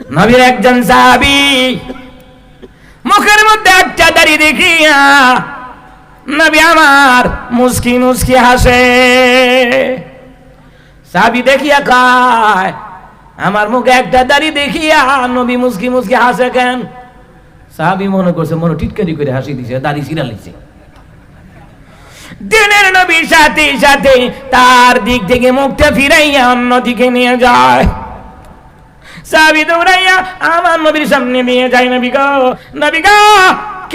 নবীর একজন সাহাবি মুখের মধ্যে একটা দাড়ি দেখিয়া, নবী আমার, মুস্কি মুস্কি হাসে। সাহাবি দেখিয়া কায়, আমার মুখে একটা দাড়ি দেখিয়া নবী মুস্কি মুস্কি হাসে কেন? সাহাবি মনে করছে, মনে টিটকারি করে হাসি দিছে, দাড়ি সিরালিছে দিনের নবীর সাথে সাথে তার দিক থেকে মুখটা ফিরাইয়া অন্য দিকে নিয়ে যায়। দৌড়াইয়া আমার নবীর সামনে নিয়ে যায় নবী নবী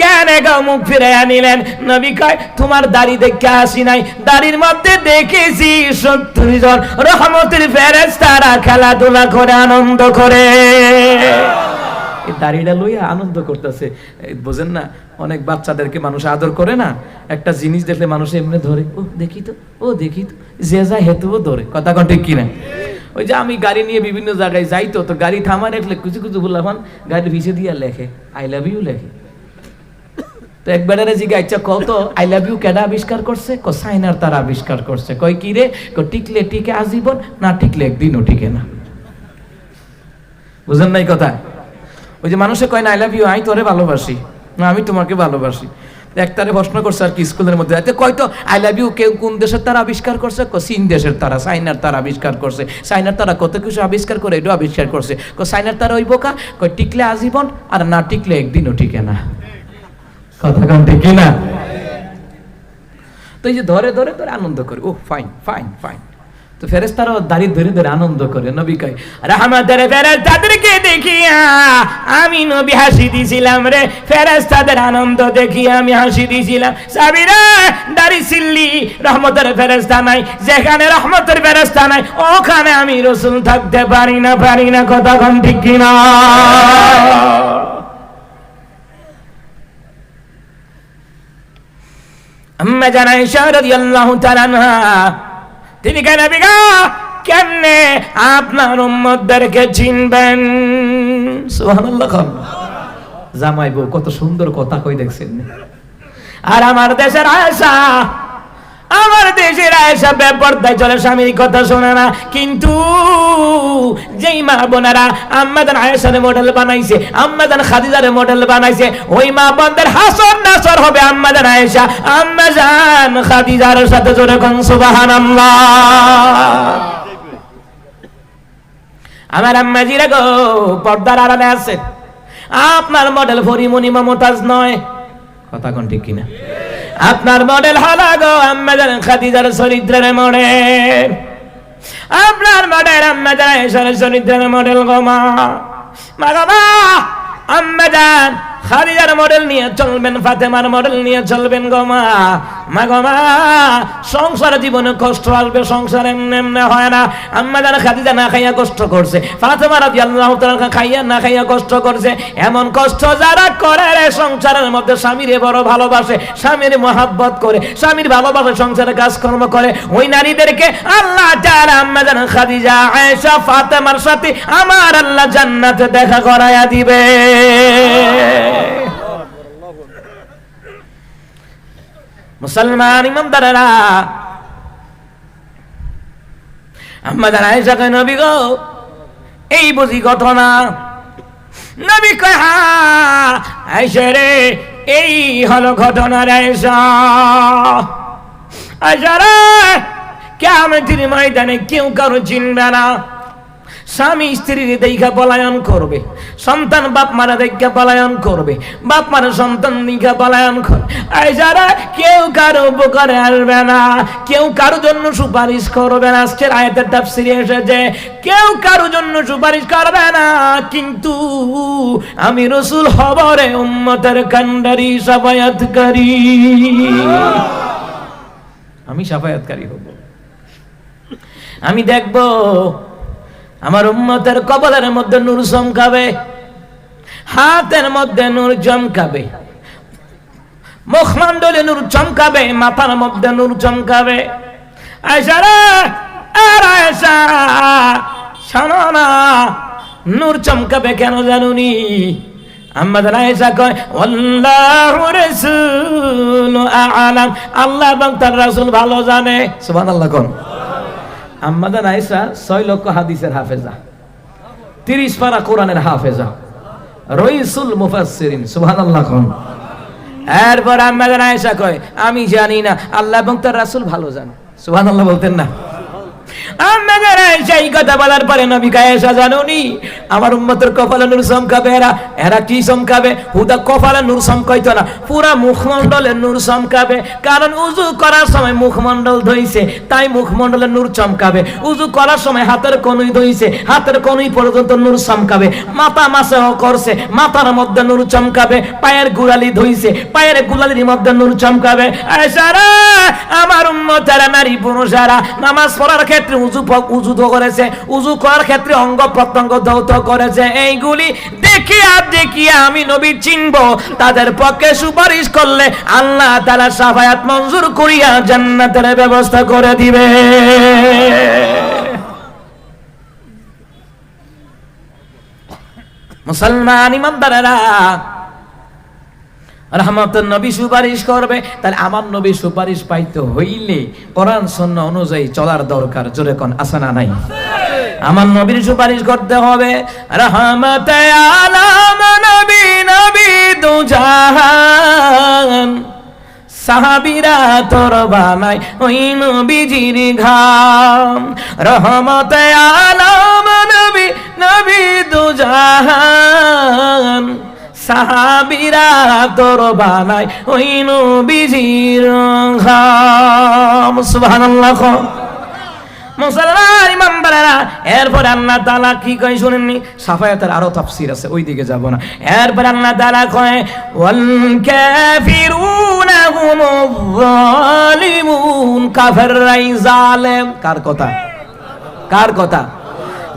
কেন মুখ ফিরাইয়া নিলেন? নবী কয়, তোমার দাড়ি দেখে আসি নাই। দাড়ির মধ্যে দেখেছি রহমতের ফেরেস্তারা খেলাধুলা করে, আনন্দ করে। দাড়িটা লইয়া আনন্দ করতেছে। বোঝেন না, অনেক বাচ্চাদেরকে মানুষ আদর করে না? একটা জিনিস দেখলে মানুষ এমনি ধরে, ও, দেখি তো, ও, দেখি তো, যে যা হেতুও ধরে। কথা কন ঠিক কিনা? ওই যে আমি গাড়ি নিয়ে বিভিন্ন জায়গায় যাই তো গাড়ি থামা রাখলে কিছু কিছু বললাম গাড়ি ভিজে দিয়া লেখে আই লাভ ইউ লেখে। তো একবারে জিগা ইচ্ছা কত আই লাভ ইউ কেডা আবিষ্কার করছে? ক সাইনার তার আবিষ্কার করছে। কয়, কি রে? টিকলে টিকে আজীবন, না টিকলে একদিনও টিকে না। বুঝেন নাই কথা? ওই যে মানুষে কয় না আই লাভ ইউ আমি তোরে ভালোবাসি। না, আমি তোমাকে ভালোবাসি। একটারে প্রশ্ন করছে আর কি স্কুলের মধ্যে। এতে কয় তো আই লাভ ইউ কেউ কোন দেশের তারা আবিষ্কার করছে? ক চীন দেশের তারা, চাইনার তারা আবিষ্কার করছে। চাইনার তারা কত কিছু আবিষ্কার করে, এটাও আবিষ্কার করছে। ক চাইনার তারা ওই বোকা? কয়, টিকলে আজীবন, আর না টিকলে একদিনও টিকে না। কথা কন ঠিক না তো এই যে ধরে ধরে ধরে আনন্দ করে ও ফাইন ফাইন ফাইন তো ফেরেস্তারাও দাড়ি ধরে ধরে আনন্দ করে, নবী কয়, রাহমাতের ফেরেস্তাদেরকে দেখিয়া আমি নবী হাসি দিছিলাম রে ফেরেস্তাদের আনন্দ দেখিয়া আমি হাসি দিছিলাম। সাবিরা, দাড়ি সিল্লি, রহমতের ফেরেস্তা নাই, যেখানে রহমতের ফেরেস্তা নাই, ওখানে আমি রসুল থাকতে পারি না পারি না, কথা কন ঠিক কিনা? আম্মা জানা ঈশা রাদিয়াল্লাহু তাআলা তিনি কেন বিগা? কেমনে আপনার উম্মতদেরকে চিনবেন? সুবহানাল্লাহ, খান। জামাই বউ, কত সুন্দর কথা কই দেখছেন। আর আমার দেশের আয়েশা আমার দেশের আয়েশা বেপরদায় চলে স্বামীর কথা শোনে না। কিন্তু যেই মা বোনেরা আম্মাদান আয়েশারে মডেল বানাইছে, আম্মাদান খাদিজারে মডেল বানাইছে, ওই মা বোনদের হাসর নাসর হবে আম্মাদান আয়েশা। আম্মাজান খাদিজার সাথে জোরে কোন, সুবহানাল্লাহ। আমার আম্মাজিরা গো, পর্দার আড়ালে আছে। আপনার মডেল ফরিমনি মমতাজ নয়। কথা কোন ঠিক কিনা? আপনার মডেল হলো গো আম্মাজান খাদিজার চরিত্রের মডেল। আপনার মডেল আম্মাজান চরিত্রের মডেল গো মা। মা গো মা আম্মাজান খাদিজার মডেল নিয়ে চলবেন, ফাতেমার মডেল নিয়ে চলবেন গো মা। মা গো মা, সংসার জীবনে কষ্ট আসবে, সংসার এমনি এমনি হয় না। আম্মাজান খাদিজা না খাইয়া কষ্ট করছে, ফাতেমা রাদিয়াল্লাহু তাআলা খাইয়া না খাইয়া কষ্ট করছে, এমন কষ্ট যারা করে রে, সংসারের মধ্যে স্বামীরে বড় ভালোবাসে, স্বামীর মহাব্বত করে, স্বামীর ভালোবাসে সংসারে কাজকর্ম করে, ওই নারীদেরকে আল্লাহ তাআলা আম্মাজান খাদিজা, আয়েশা, ফাতেমার সাথে আমার আল্লাহ জান্নাতে দেখা করায়া দিবে। মুসলমান ইমামদারেরা আমাদের আয়েশা কয়, নবী গো, এই বুঝি ঘটনা। নবী কয়, হা আয়েশা রে, এই হলো ঘটনা রে আয়েশা রে কেমন ময়দানে কেউ কারও চিনবে না। স্বামী স্ত্রীর দেখা পলায়ন করবে, সন্তান বাপ মারা দেখা পলায়ন করবে, বাপ মারা সন্তান দেখা পলায়ন করবে আর যারা, কেউ কারও উপকারে আসবে না, কেউ কারও জন্য সুপারিশ করবে না। আজকের আয়াতের তাফসিরে এসেছে, কেউ কারও জন্য সুপারিশ করবে না, কিন্তু আমি রসুল হবরে উম্মতের কান্ডারি সাফায়াতকারী। আমি সাফায়াতকারী হব। আমি দেখব আমার উম্মতের কবলের মধ্যে নূর চমকাবে, হাতের মধ্যে নূর চমকাবে, মুখমণ্ডলে নূর চমকাবে, মাথার মধ্যে নূর চমকাবে। আয়সা রে আর আয়সা শোনো না, নূর চমকাবে কেন জানুনি? আমাদের আয়েশা কয়, আল্লাহু রাসূল আলাম। আল্লাহ এবং তার রাসূল ভালো জানে। সুবহানাল্লাহ কোন। আম্মাদান আয়েশা ছয় লক্ষ হাদিসের হাফেজা, তিরিশ পারা কোরআনের হাফেজা। রইসুল মুফাসসিরিন, সুবহানাল্লাহ কোন। এরপর আম্মাদান আয়েশা কয়, আমি জানি না, আল্লাহ এবং তার রাসূল ভালো জানে। সুবহানাল্লাহ বলতেন না। হাতের কনুই ধইছে, হাতের কনুই পর্যন্ত নূর চমকাবে মাথা মাসেও করছে, মাথার মধ্যে নূর চমকাবে পায়ের গুড়ালি ধইছে, পায়ের গুড়ালির মধ্যে নূর চমকাবে আমার উম্মতেরা নারী পুরুষেরা, নামাজ পড়ার ক্ষেত্রে উজু উজু তো করেছে। উজু করার ক্ষেত্রে অঙ্গ প্রত্যঙ্গ ধৌত করেছে। এইগুলি দেখিয়া দেখিয়া আমি নবী চিনব। তাদের পক্ষে সুপারিশ করলে আল্লাহ তারা সাফায়াত মঞ্জুর করিয়া জান্নাতের ব্যবস্থা করে দিবে। মুসলমান ইমানদারেরা রহমতের নবী সুপারিশ করবে। তাহলে আমার নবী সুপারিশ পাইতে হইলে কোরআন সন্ন্য অনুযায়ী চলার দরকার, জোরে কোন আসানা নাই? আমার নবীর সুপারিশ করতে হবে। রহমত আলাম নবী নবী দুজাহান। সাহাবিরা তোর বানাই ওই নবীজির ঘাম। রহমত আলাম নবী নবী দুজাহান। সাহাবিরা তোর বানাই ওই নবীজির ঘাম সুবহানাল্লাহ মুসলমান ইমামদারেরা, এরপর আল্লাহ তাআলা কি কয় শুনেননি? সাফায়াতের আরও তাফসীর আছে ওই দিকে যাব না। এরপর আল্লাহ তাআলা কয়, ওয়াল কাফিরুনা হুমুয যালিমুন কাফিররাই জালেম কার কথা? কার কথা?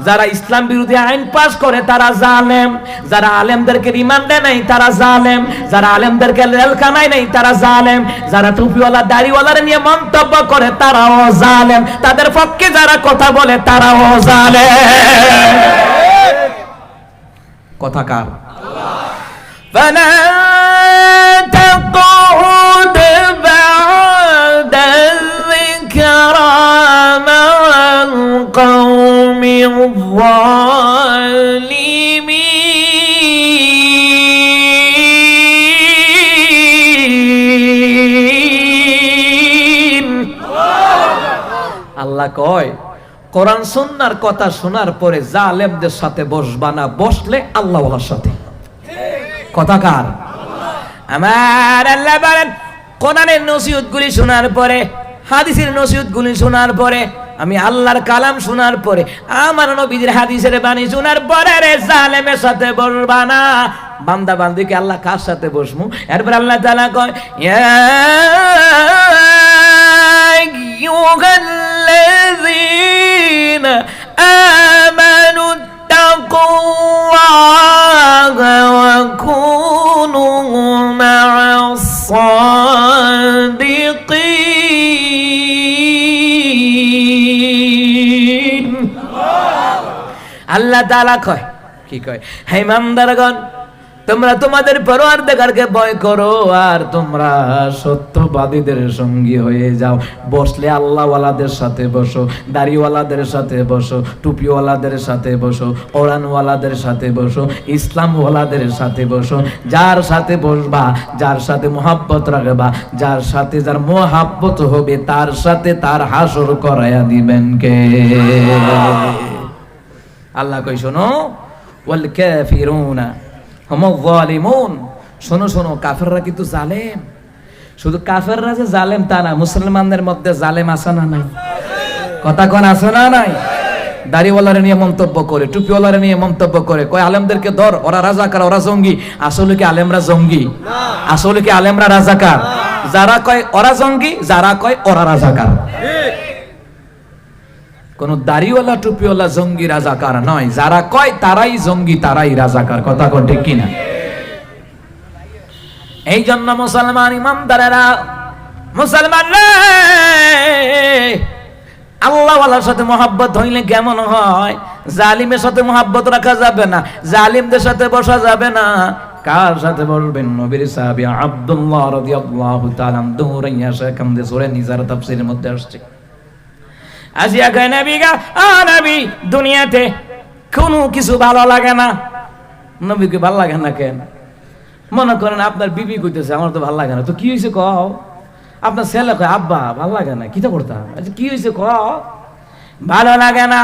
যারা ইসলাম বিরোধী আইন পাস করে তারা জালেম যারা আলেমদেরকে রিমান্ডে নাই তারা জালেম যারা আলেমদেরকে রেলখানায় নেই তারা জালেম যারা টুপিওয়ালা দাড়িওয়ালার নিয়ে মন্তব্য করে তারাও জালেম তাদের পক্ষে যারা কথা বলে তারাও জালেম কথা কার فلا আল্লাহ কয়, কোরআন সুন্নার কথা শোনার পরে জালেমদের সাথে বসবা না, বসলে আল্লাহ সাথে। কথা কার? আমার আল্লাহ বলেন, কোরআনের নসিহত গুলি শোনার পরে, হাদিসের নসিহত গুলি শোনার পরে, আমি আল্লাহর কালাম শোনার পরে, আমার নবীদের হাদিসের বাণী শোনার পরে রে জালেমের সাথে বলবা না। বান্দা বান্দিকে আল্লাহ কার সাথে বসবো? এরপর আল্লাহ তাআলা কয়, ইয়া আইয়ুহাল্লাযীনা আমানু তাকুল্লাহ ওয়া কুনু মা'আস সাদিকিন আল্লাহ তাআলা কয় কি কয়? হে ইমানদারগণ তোমরা তোমাদের পরওয়ারদিগারকে ভয় করো আর তোমরা সত্যবাদীদের সঙ্গী হয়ে যাও। বসলে আল্লাহওয়ালাদের সাথে বসো দাড়িওয়ালাদের সাথে বসো টুপিওয়ালাদের সাথে বসো কোরআনওয়ালাদের সাথে বসো ইসলামওয়ালাদের সাথে বসো। যার সাথে বসবা যার সাথে মোহাব্বত রাখবা যার সাথে যার মোহাব্বত হবে তার সাথে তার হাসর করাইয়া দিবেন কে? আল্লাহ। কই শোনো ওয়াল কাফিরুনা হুমুয যালিমুন শোনো শোনো কাফেররা কিন্তু জালেম শুধু কাফেররা যে জালেম তা না, মুসলমানদের মধ্যে জালেম আছে না নাই؟ কথা কোন আছে না নাই؟ দাড়িওয়ালারে নিয়ে মন্তব্য করে, টুপিওয়ালারে নিয়ে মন্তব্য করে, কয় আলেমদেরকে ধর, ওরা রাজাকার, ওরা জঙ্গি। আসলে কি আলেমরা জঙ্গি? আসলে কি আলেমরা রাজাকার? যারা কয় ওরা জঙ্গি, যারা কয় ওরা রাজাকার। কোন দাড়িওয়ালা, টুপিওয়ালা জঙ্গি রাজাকার নয়। যারা কয়, তারাই জঙ্গি, তারাই রাজাকার। কথা কন ঠিক কিনা? এই জন্য মুসলমান ইমামদারেরা মুসলমান আল্লাহওয়ালার সাথে মোহাব্বত হইলে কেমন হয়? জালিমের সাথে মোহাব্বত রাখা যাবে না, জালিমদের সাথে বসা যাবে না। কার সাথে বলবেন নবীর সাহাবী আব্দুল্লাহ রাদিয়াল্লাহু তাআলা সেখান দিয়ে সূরা নিজার মধ্যে আসছে। আসিয়া কয়, নবী গা, আ নবী, দুনিয়াতে কোনো কিছু ভালো লাগে না। নবীকে ভালো লাগে না কেন? মনে করেন আপনার বিবি কইতেছে, আমার তো ভালো লাগে না। তো কি হয়েছে কও? আপনার ছেলে কয়, আব্বা, ভালো লাগে না, কি তো করতাম? আচ্ছা কি হয়েছে কও? ভালো লাগে না।